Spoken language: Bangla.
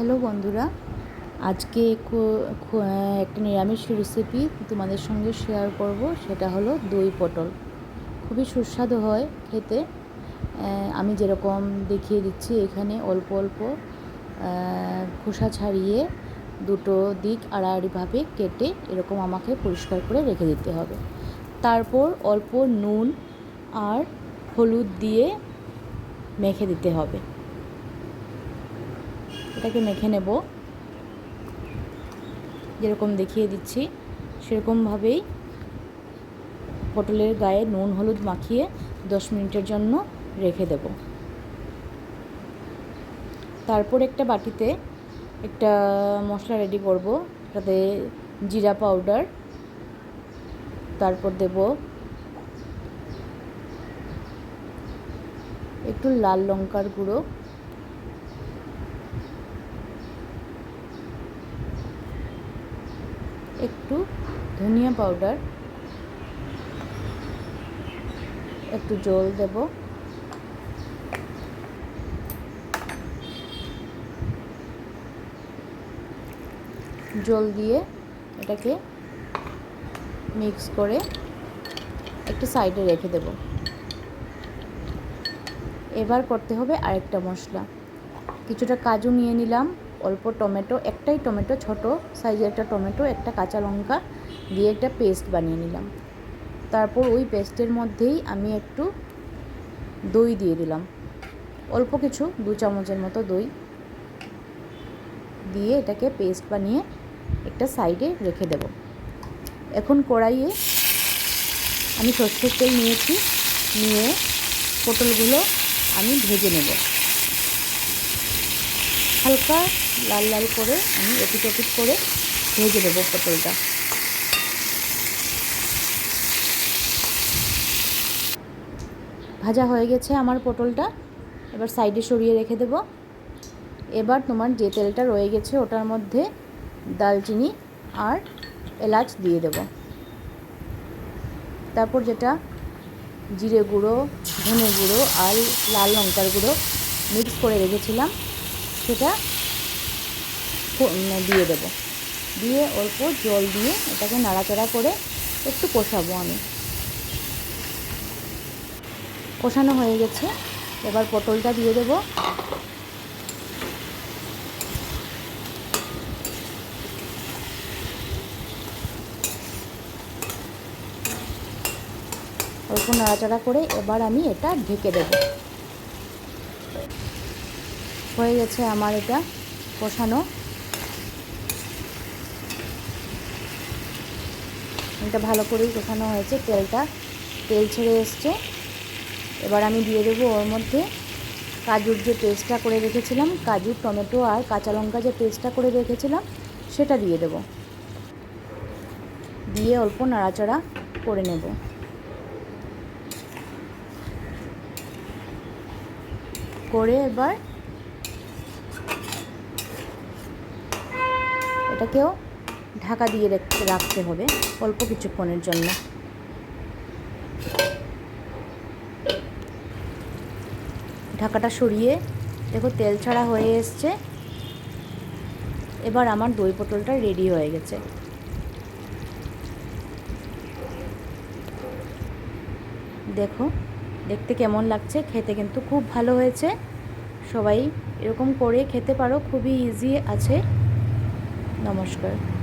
হ্যালো বন্ধুরা, আজকে একটা নিরামিষ রেসিপি তোমাদের সঙ্গে শেয়ার করব, সেটা হলো দই পটল। খুবই সুস্বাদু হয় খেতে। আমি যেরকম দেখিয়ে দিচ্ছি, এখানে অল্প অল্প খোসা ছাড়িয়ে দুটো দিক আড়াআড়িভাবে কেটে এরকম আমাকে পরিষ্কার করে রেখে দিতে হবে। তারপর অল্প নুন আর হলুদ দিয়ে মেখে দিতে হবে। এটাকে মেখে নেব। যেরকম দেখিয়ে দিচ্ছি, সেরকমভাবেই পটলের গায়ে নুন, হলুদ মাখিয়ে দশ মিনিটের জন্য রেখে দেব। তারপর একটা বাটিতে একটা মশলা রেডি করব, তাতে জিরা পাউডার তারপর দেব একটু লাল লঙ্কার গুঁড়ো একটু ধনিয়া পাউডার, একটু জল দেব। জল দিয়ে এটাকে মিক্স করে একটু সাইডে রেখে দেব। এবার করতে হবে আরেকটা মশলা। কিছুটা কাজু নিয়ে নিলাম। অল্প টমেটো, একটাই টমেটো, ছোট সাইজের একটা টমেটো, একটা কাঁচা লঙ্কা দিয়ে একটা পেস্ট বানিয়ে নিলাম। তারপর ওই পেস্টের মধ্যেই আমি একটু দই দিয়ে দিলাম। অল্প কিছু, দু চামচের মতো দই দিয়ে এটাকে পেস্ট বানিয়ে একটা সাইডে রেখে দেব। এখন কড়াইয়ে আমি সর্ষের তেল নিয়েছি, নিয়ে পটলগুলো আমি ভেজে নেব। হালকা লাল লাল করে আমি এপিট ওপিট করে ভেজে দেবো পটলটা। ভাজা হয়ে গেছে আমার পটলটা। এবার সাইডে সরিয়ে রেখে দেব। এবার তোমার যে তেলটা রয়ে গেছে ওটার মধ্যে দালচিনি আর এলাচ দিয়ে দেব। তারপর যেটা জিরে গুঁড়ো, ধনে গুঁড়ো আর লাল লঙ্কার গুঁড়ো মিক্স করে রেখেছিলাম। সেটা দিয়ে দেব। দিয়ে অল্প জল দিয়ে এটাকে নাড়াচাড়া করে একটু কষাবো আমি। কষানো হয়ে গেছে। এবার পটলটা দিয়ে দেব। অল্প নাড়াচাড়া করে এবার আমি এটা ঢেকে দেব। হয়ে গেছে আমার এটা কষানো। এটা ভালো করেই কষানো হয়েছে, তেলটা, তেল ছেড়ে এসছে। এবার আমি দিয়ে দেবো ওর মধ্যে কাজুর যে পেস্টটা করে রেখেছিলাম, কাজু, টমেটো আর কাঁচা লঙ্কা যে পেস্টটা করে রেখেছিলাম, সেটা দিয়ে দেব। দিয়ে অল্প নাড়াচাড়া করে নেব। করে এবার এটাকেও ঢাকা দিয়ে রাখতে হবে অল্প কিছুক্ষণের জন্য। ঢাকাটা সরিয়ে, দেখো তেল ছাড়া হয়ে এসছে। এবার আমার দই পটলটা রেডি হয়ে গেছে। দেখো, দেখতে কেমন লাগছে? খেতে কিন্তু খুব ভালো হয়েছে। সবাই এরকম করে খেতে পারো, খুবই ইজি আছে। নমস্কার।